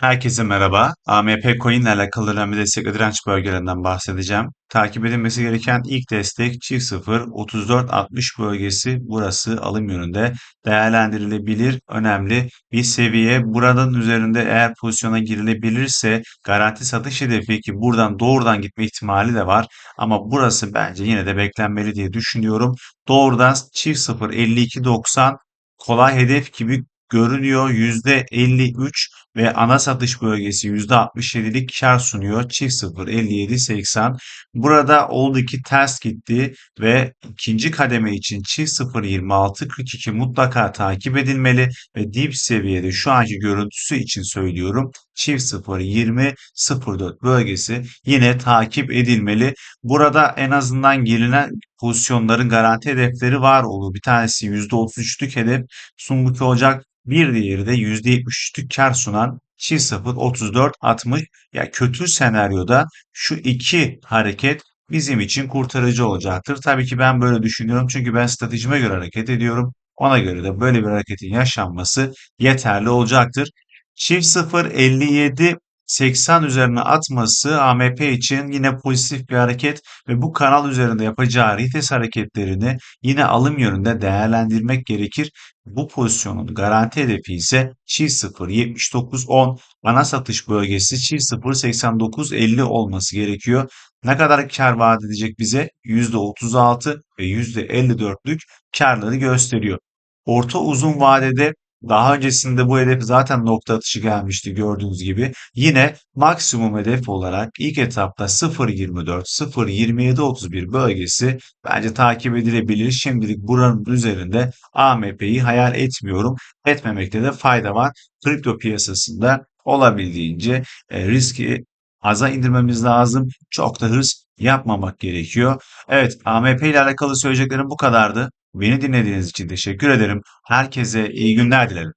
Herkese merhaba. AMP Coin ile alakalı önemli destek ve direnç bölgelerinden bahsedeceğim. Takip edilmesi gereken ilk destek çift 0 34-60 bölgesi burası alım yönünde değerlendirilebilir önemli bir seviye. Buradan üzerinde eğer pozisyona girilebilirse garanti satış hedefi ki buradan doğrudan gitme ihtimali de var. Ama burası bence yine de beklenmeli diye düşünüyorum. Doğrudan çift 0 52-90 kolay hedef gibi görünüyor. %53 ve ana satış bölgesi %67'lik kar sunuyor. Çift 0 57 80. Burada oldu ki ters gitti ve ikinci kademe için çift 0 26 42 mutlaka takip edilmeli ve dip seviyede şu anki görüntüsü için söylüyorum. Çift 0 20 04 bölgesi yine takip edilmeli. Burada en azından gelinen pozisyonların garanti hedefleri var olur. Bir tanesi %33'lük hedef sunmuş olacak. Bir diğeri de %73'lük kar sunan çift 0 34 60 ya kötü senaryoda şu iki hareket bizim için kurtarıcı olacaktır. Tabii ki ben böyle düşünüyorum çünkü ben stratejime göre hareket ediyorum. Ona göre de böyle bir hareketin yaşanması yeterli olacaktır. Çift 0 57 80 üzerine atması AMP için yine pozitif bir hareket ve bu kanal üzerinde yapacağı retest hareketlerini yine alım yönünde değerlendirmek gerekir. Bu pozisyonun garanti hedefi ise çift 0 79 10 ana satış bölgesi çift 0 89 50 olması gerekiyor. Ne kadar kar vaat edecek bize? %36 ve %54'lük karları gösteriyor. Orta uzun vadede daha öncesinde bu hedef zaten nokta atışı gelmişti gördüğünüz gibi. Yine maksimum hedef olarak ilk etapta 0.24, 0.27.31 bölgesi bence takip edilebilir. Şimdilik buranın üzerinde AMP'yi hayal etmiyorum. Etmemekte de fayda var. Kripto piyasasında olabildiğince e, riski aza indirmemiz lazım. Çok da hırs yapmamak gerekiyor. Evet, AMP ile alakalı söyleyeceklerim bu kadardı. Beni dinlediğiniz için teşekkür ederim. Herkese iyi günler dilerim.